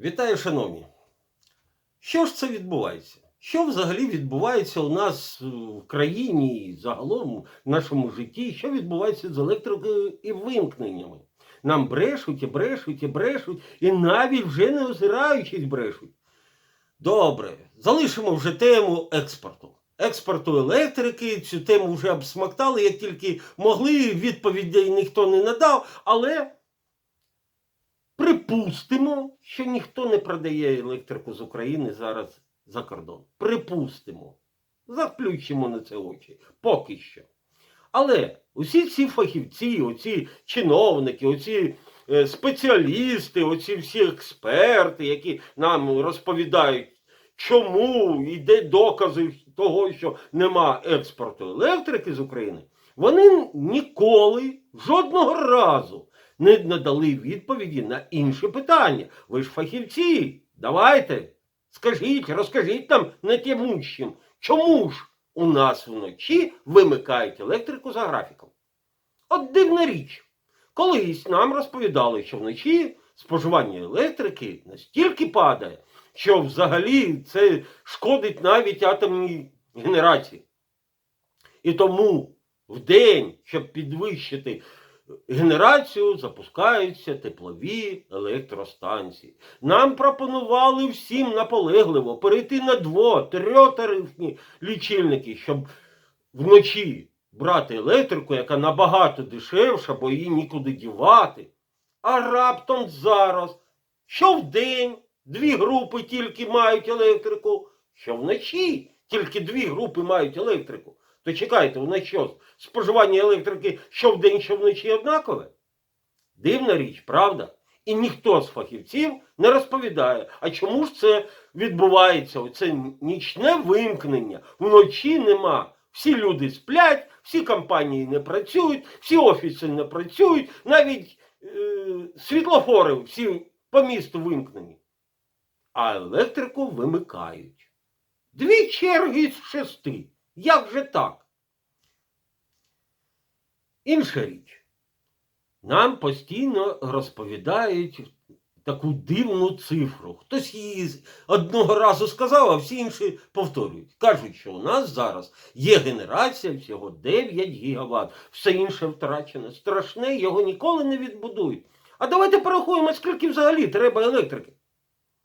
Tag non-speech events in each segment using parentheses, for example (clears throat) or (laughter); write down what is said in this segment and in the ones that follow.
Вітаю, шановні. Що ж це відбувається? Що взагалі відбувається у нас в країні і загалом в нашому житті? Що відбувається з електрикою і вимкненнями? Нам брешуть і брешуть і брешуть, і навіть вже не озираючись брешуть. Добре, залишимо вже тему експорту. Експорту електрики, цю тему вже обсмактали, як тільки могли, відповідей ніхто не надав, але Припустимо, що ніхто не продає електрику з України зараз за кордон. Припустимо. Заплющимо на це очі. Поки що. Але усі ці фахівці, оці чиновники, оці е, спеціалісти, оці всі експерти, які нам розповідають, чому йде докази того, що нема експорту електрики з України, вони ніколи жодного разу не надали відповіді на інші питання. Ви ж фахівці. Давайте, скажіть, розкажіть нам нетямущим, чому ж у нас вночі вимикають електрику за графіком? От дивна річ. Колись нам розповідали, що вночі споживання електрики настільки падає, що взагалі це шкодить навіть атомній генерації. І тому в день, щоб підвищити генерацію запускаються теплові електростанції. Нам пропонували всім наполегливо перейти на дво-трьотарифні лічильники, щоб вночі брати електрику, яка набагато дешевша, бо її нікуди дівати. А раптом зараз, що вдень дві групи тільки мають електрику, що вночі тільки дві групи мають електрику. То чекайте, у нас що, споживання електрики що вдень, що вночі однакове? Дивна річ, правда? І ніхто з фахівців не розповідає, а чому ж це відбувається? Оце нічне вимкнення. Вночі нема. Всі люди сплять, всі компанії не працюють, всі офіси не працюють, навіть е, світлофори всі по місту вимкнені. А електрику вимикають. Дві черги з шести. Як же так? Інша річ. Нам постійно розповідають таку дивну цифру. Хтось її одного разу сказав, а всі інші повторюють. Кажуть, що у нас зараз є генерація всього 9 гігаватт. Все інше втрачено. Страшне, його ніколи не відбудують. А давайте порахуємо, скільки взагалі треба електрики.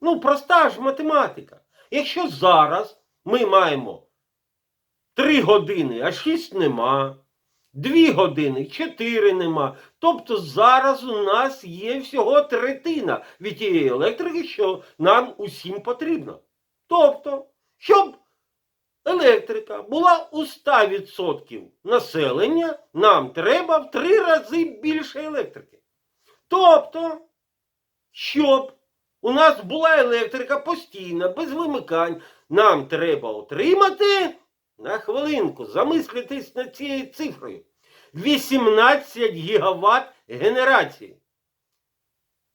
Ну, проста ж математика. Якщо зараз ми маємо 3 години, а 6 нема. Дві години, чотири нема. Тобто зараз у нас є всього третина від тієї електрики, що нам усім потрібно. Тобто, щоб електрика була у 100% населення, нам треба в три рази більше електрики. Тобто, щоб у нас була електрика постійна, без вимикань, нам треба отримати. На хвилинку, замислитись над цією цифрою. 18 гігаватт генерації.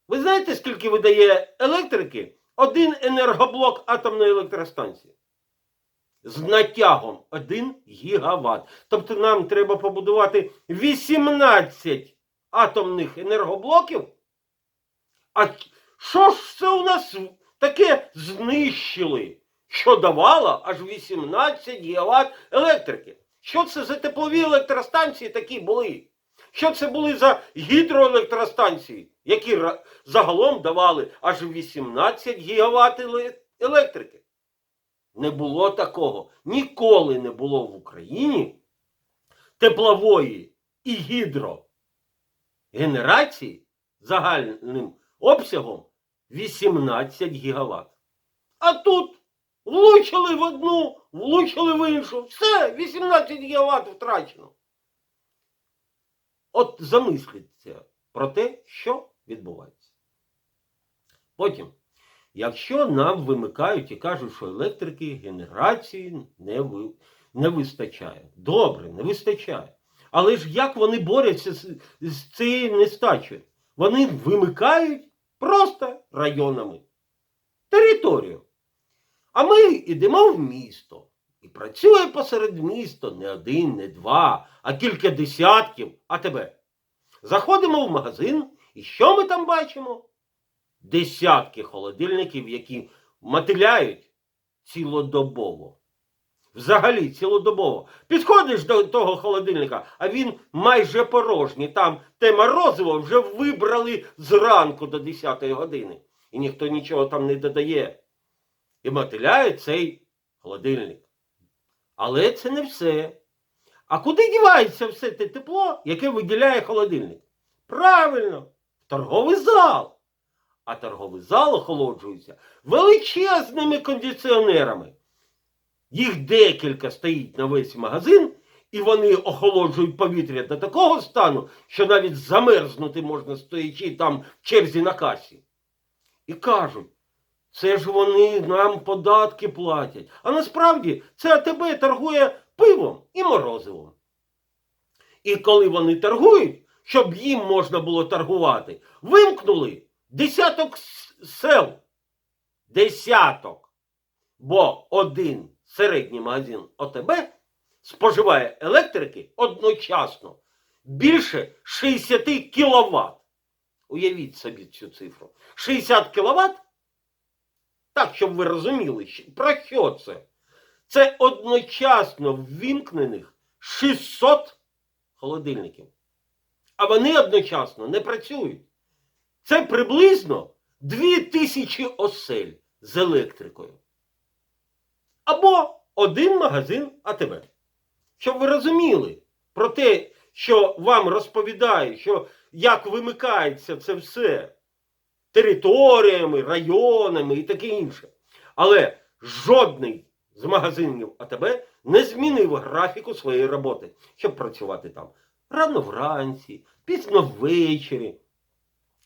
Ви знаєте, скільки видає електрики один енергоблок атомної електростанції? З натягом 1 гігаватт. Тобто нам треба побудувати 18 атомних енергоблоків. А що ж це у нас таке знищили? Що давало аж 18 гігават електрики. Що це за теплові електростанції такі були? Що це були за гідроелектростанції, які загалом давали аж 18 гігават електрики? Не було такого. Ніколи не було в Україні теплової і гідрогенерації загальним обсягом 18 гігават. А тут Влучили в одну, влучили в іншу. Все, 18 гігават втрачено. От замисліться про те, що відбувається. Потім, якщо нам вимикають і кажуть, що електрики генерації не ви, не вистачає. Добре, не вистачає. Але ж як вони борються з, з цією нестачею? Вони вимикають просто районами територію. А ми йдемо в місто. І працює посеред міста не один, не два, а кілька десятків, а тебе. Заходимо в магазин, і що ми там бачимо? десятки холодильників, які мотиляють цілодобово. Взагалі цілодобово. Підходиш до того холодильника, а він майже порожній. Там те морозиво вже вибрали зранку до 10 години. І ніхто нічого там не додає. І мотиляє цей холодильник. Але це не все. А куди дівається все те тепло, яке виділяє холодильник? Правильно, в торговий зал. А торговий зал охолоджується величезними кондиціонерами. Їх декілька стоїть на весь магазин, і вони охолоджують повітря до такого стану, що навіть замерзнути можна стоячи там в черзі на касі. І кажуть, це ж вони нам податки платять. А насправді це АТБ торгує пивом і морозивом. І коли вони торгують, щоб їм можна було торгувати, вимкнули десяток сел. Десяток. Бо один середній магазин ОТБ споживає електрики одночасно більше 60 кВт. Уявіть собі цю цифру. 60 кВт, так, щоб ви розуміли, про що це? Це одночасно ввімкнених 600 холодильників. А вони одночасно не працюють. Це приблизно 2000 осель з електрикою. Або один магазин АТБ. Щоб ви розуміли про те, що вам розповідаю, що як вимикається це все територіями, районами і таке інше. Але жодний з магазинів АТБ не змінив графіку своєї роботи, щоб працювати там рано вранці, пізно ввечері,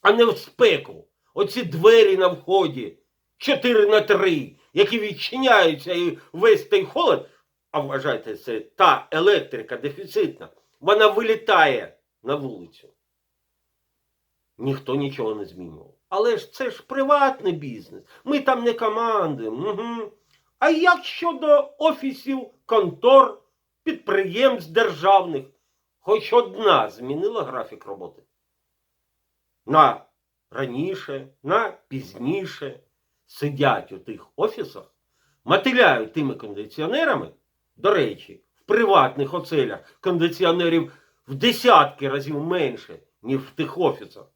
а не в спеку. Оці двері на вході 4 на 3, які відчиняються і весь той холод, а вважайте, це та електрика дефіцитна, вона вилітає на вулицю. Ніхто нічого не змінював. Але ж це ж приватний бізнес. Ми там не командуємо. Угу. А як щодо офісів, контор, підприємств державних? Хоч одна змінила графік роботи. На раніше, на пізніше сидять у тих офісах, мотиляють тими кондиціонерами. До речі, в приватних оцелях кондиціонерів в десятки разів менше, ніж в тих офісах.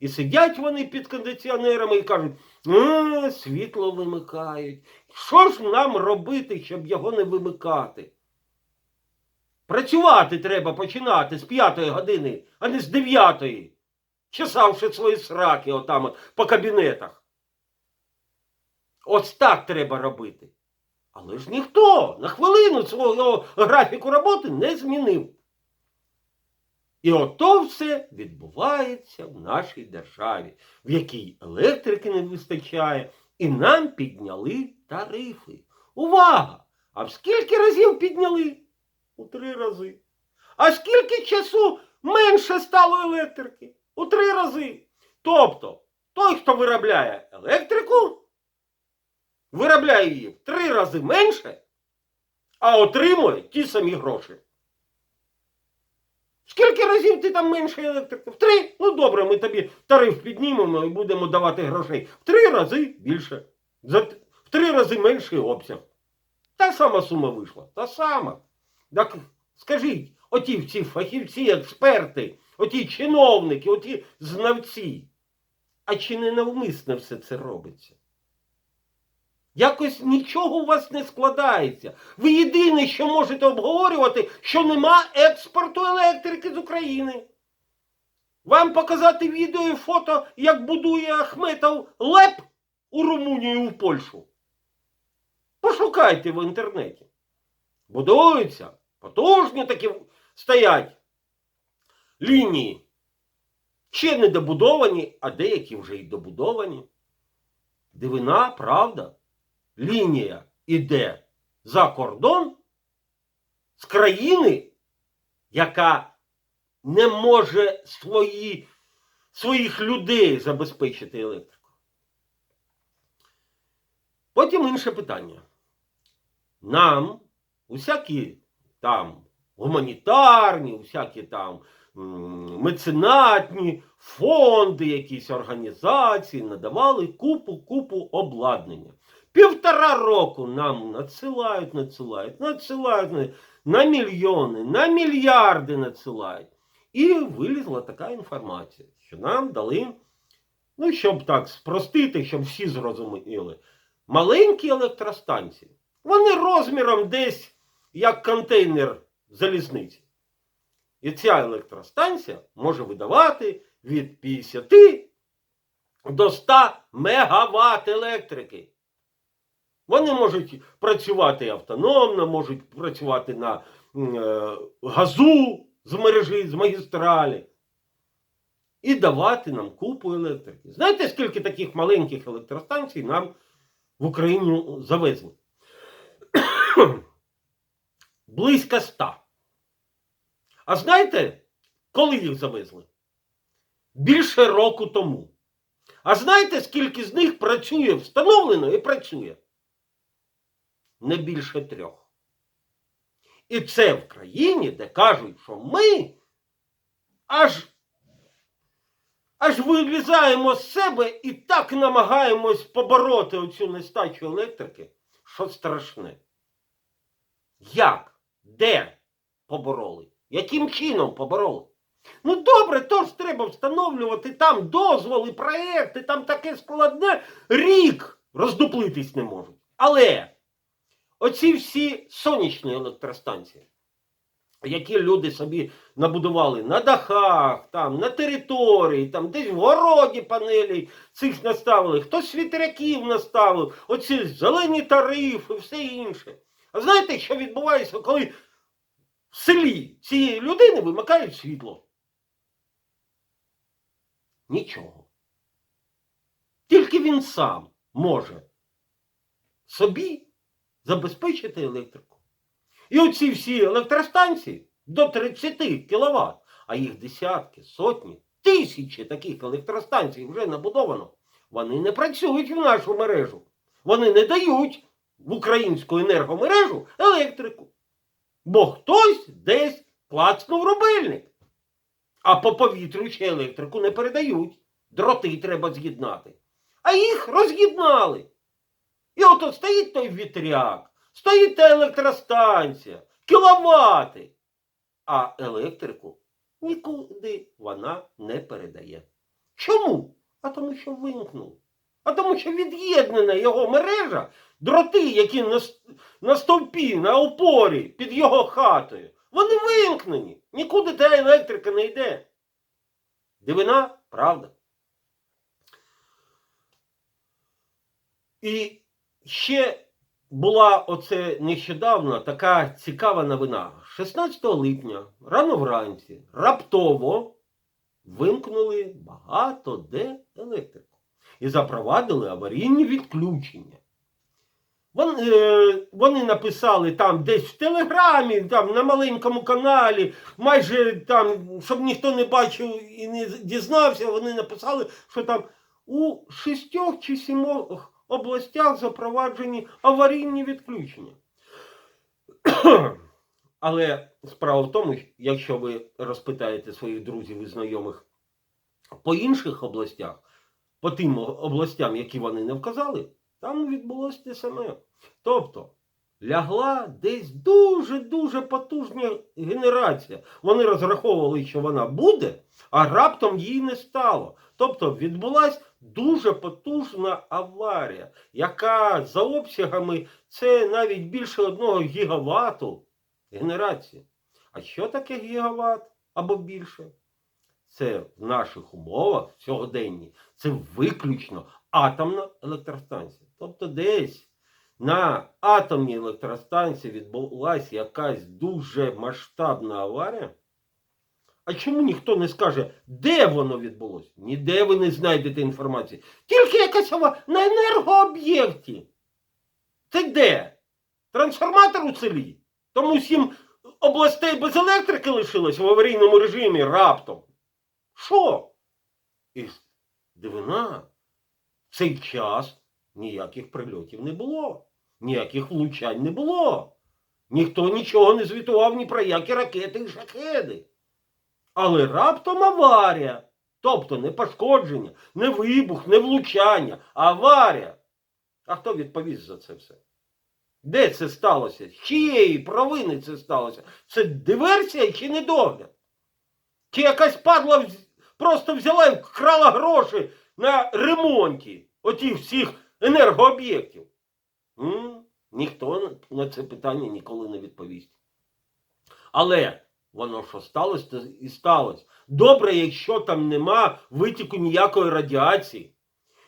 І сидять вони під кондиціонерами і кажуть, а, світло вимикають. Що ж нам робити, щоб його не вимикати? Працювати треба починати з п'ятої години, а не з дев'ятої, чесавши свої сраки отам по кабінетах. Ось так треба робити. Але ж ніхто на хвилину свого графіку роботи не змінив. І ото все відбувається в нашій державі, в якій електрики не вистачає, і нам підняли тарифи. Увага! А в скільки разів підняли? У три рази. А скільки часу менше стало електрики? У три рази. Тобто, той, хто виробляє електрику, виробляє її в три рази менше, а отримує ті самі гроші. Скільки разів ти там менше електрики? В три? Ну добре, ми тобі тариф піднімемо і будемо давати грошей. В три рази більше. За, в три рази менший обсяг. Та сама сума вийшла. Та сама. Так скажіть, оті всі фахівці, експерти, оті чиновники, оті знавці. А чи не навмисно все це робиться? Якось нічого у вас не складається. Ви єдине, що можете обговорювати, що нема експорту електрики з України. Вам показати відео і фото, як будує Ахметов ЛЕП у Румунію і в Польщу. Пошукайте в інтернеті. Будуються, потужні такі стоять лінії. Ще не добудовані, а деякі вже й добудовані. Дивина, правда? Лінія іде за кордон з країни, яка не може свої, своїх людей забезпечити електрикою. Потім інше питання. Нам усякі там гуманітарні, усякі там меценатні фонди, якісь організації надавали купу-купу обладнання. Півтора року нам надсилають, надсилають, надсилають на- мільйони, на мільярди надсилають. І вилізла така інформація, що нам дали, ну, щоб так спростити, щоб всі зрозуміли, маленькі електростанції. Вони розміром десь як контейнер залізниці. І ця електростанція може видавати від 50 до 100 мегаватт електрики. Вони можуть працювати автономно, можуть працювати на е, газу з мережі, з магістралі. І давати нам купу електрики. Знаєте, скільки таких маленьких електростанцій нам в Україну завезли? (coughs) Близько ста. А знаєте, коли їх завезли? Більше року тому. А знаєте, скільки з них працює встановлено і працює? Не більше трьох. І це в країні, де кажуть, що ми аж, аж вилізаємо з себе і так намагаємось побороти оцю нестачу електрики, що страшне. Як? Де побороли? Яким чином побороли? Ну добре, то ж треба встановлювати там дозволи, проекти, там таке складне. Рік роздуплитись не можуть. Але оці всі сонячні електростанції, які люди собі набудували на дахах, там, на території, там, десь в городі панелі цих наставили, хтось вітряків наставив, оці зелені тарифи, все інше. А знаєте, що відбувається, коли в селі цієї людини вимикають світло? Нічого. Тільки він сам може собі забезпечити електрику. І оці всі електростанції до 30 кВт, а їх десятки, сотні, тисячі таких електростанцій вже набудовано, вони не працюють в нашу мережу. Вони не дають в українську енергомережу електрику. Бо хтось десь клацнув рубильник. А по повітрю ще електрику не передають. Дроти треба з'єднати. А їх роз'єднали. І ото стоїть той вітряк, стоїть та електростанція, кіловати. А електрику нікуди вона не передає. Чому? А тому, що вимкнув. А тому, що від'єднана його мережа, дроти, які на, на стовпі, на опорі під його хатою, вони вимкнені. Нікуди та електрика не йде. Дивина, правда. І ще була оце нещодавно така цікава новина. 16 липня, рано вранці, раптово вимкнули багато де електрику і запровадили аварійні відключення. Вони, е, вони написали там десь в Телеграмі, там на маленькому каналі, майже там, щоб ніхто не бачив і не дізнався, вони написали, що там у шістьох чи сімох областях запроваджені аварійні відключення. (clears throat) Але справа в тому, якщо ви розпитаєте своїх друзів і знайомих по інших областях, по тим областям, які вони не вказали, там відбулося те саме. Тобто лягла десь дуже-дуже потужна генерація. Вони розраховували, що вона буде, а раптом її не стало. Тобто відбулася дуже потужна аварія, яка за обсягами це навіть більше одного гігавату генерації. А що таке гігават або більше? Це в наших умовах сьогоденні, це виключно атомна електростанція. Тобто десь на атомній електростанції відбулася якась дуже масштабна аварія. А чому ніхто не скаже, де воно відбулося? Ніде ви не знайдете інформації. Тільки якась на енергооб'єкті. Це де? Трансформатор у селі. Тому сім областей без електрики лишилось в аварійному режимі раптом. Що? І дивина, в цей час ніяких прильотів не було, ніяких влучань не було. Ніхто нічого не звітував ні про які ракети і шахеди. Але раптом аварія. Тобто не пошкодження, не вибух, не влучання, а аварія. А хто відповість за це все? Де це сталося? З чиєї провини це сталося? Це диверсія чи недогляд? Чи якась падла просто взяла і вкрала гроші на ремонті отих всіх енергооб'єктів? Ніхто на це питання ніколи не відповість. Але воно що сталося, то і сталося. Добре, якщо там нема витіку ніякої радіації.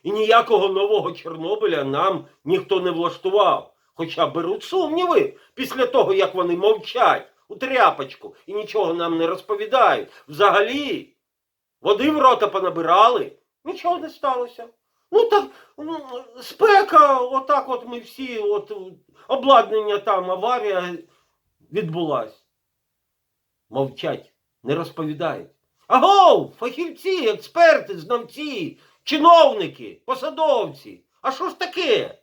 І ніякого нового Чорнобиля нам ніхто не влаштував. Хоча беруть сумніви після того, як вони мовчать у тряпочку і нічого нам не розповідають. Взагалі, води в рота понабирали, нічого не сталося. Ну так, спека, отак от ми всі, от обладнання там, аварія відбулась. Мовчать, не розповідають. Агов, фахівці, експерти, знавці, чиновники, посадовці. А що ж таке?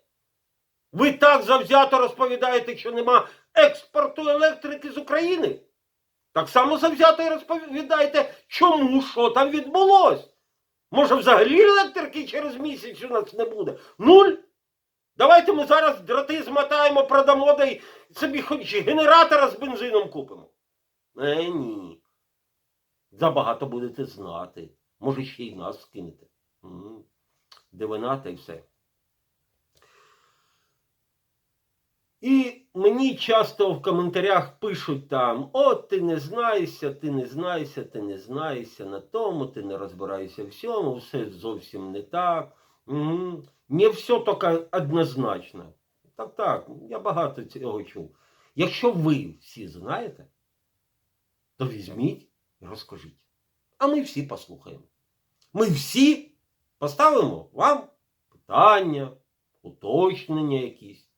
Ви так завзято розповідаєте, що нема експорту електрики з України? Так само завзято і розповідаєте, чому що там відбулось? Може, взагалі електрики через місяць у нас не буде? Нуль? Давайте ми зараз дроти змотаємо, продамо да й собі хоч генератора з бензином купимо. Е, ні. Забагато будете знати. Може, ще й нас скинете. Дивина та й все. І мені часто в коментарях пишуть там: от ти не знаєшся, ти не знаєшся, ти не знаєшся на тому, ти не розбираєшся в всьому, все зовсім не так. Угу. Не все таке однозначно. Так, так, я багато цього чув. Якщо ви всі знаєте, то візьміть і розкажіть. А ми всі послухаємо. Ми всі поставимо вам питання, уточнення якісь.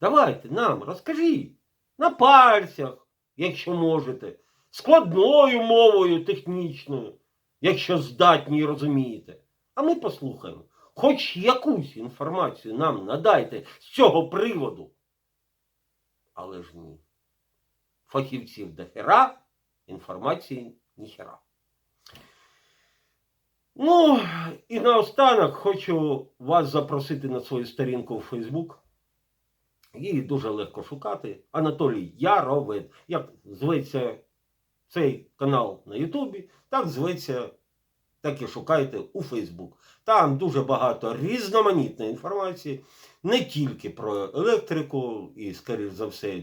Давайте нам розкажіть на пальцях, якщо можете, складною мовою технічною, якщо здатні і розумієте. А ми послухаємо. Хоч якусь інформацію нам надайте з цього приводу. Але ж ні. Фахівців до хера, інформації ніхера. Ну, і наостанок хочу вас запросити на свою сторінку у Фейсбук. Її дуже легко шукати. Анатолій Яровид. Як зветься цей канал на Ютубі, так зветься, так і шукайте у Фейсбук. Там дуже багато різноманітної інформації, не тільки про електрику, і, скоріш за все,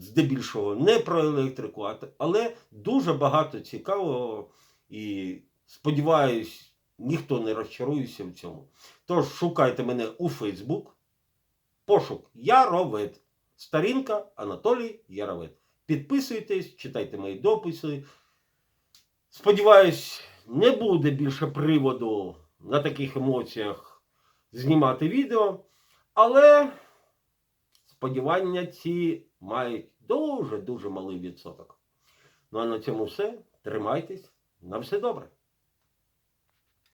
здебільшого не про електрику, але дуже багато цікавого і сподіваюсь, ніхто не розчарується в цьому. Тож шукайте мене у Фейсбук. Пошук Яровид. Сторінка Анатолій Яровид. Підписуйтесь, читайте мої дописи. Сподіваюсь, не буде більше приводу на таких емоціях знімати відео. Але сподівання ці мають дуже-дуже малий відсоток. Ну а на цьому все. Тримайтесь. На все добре.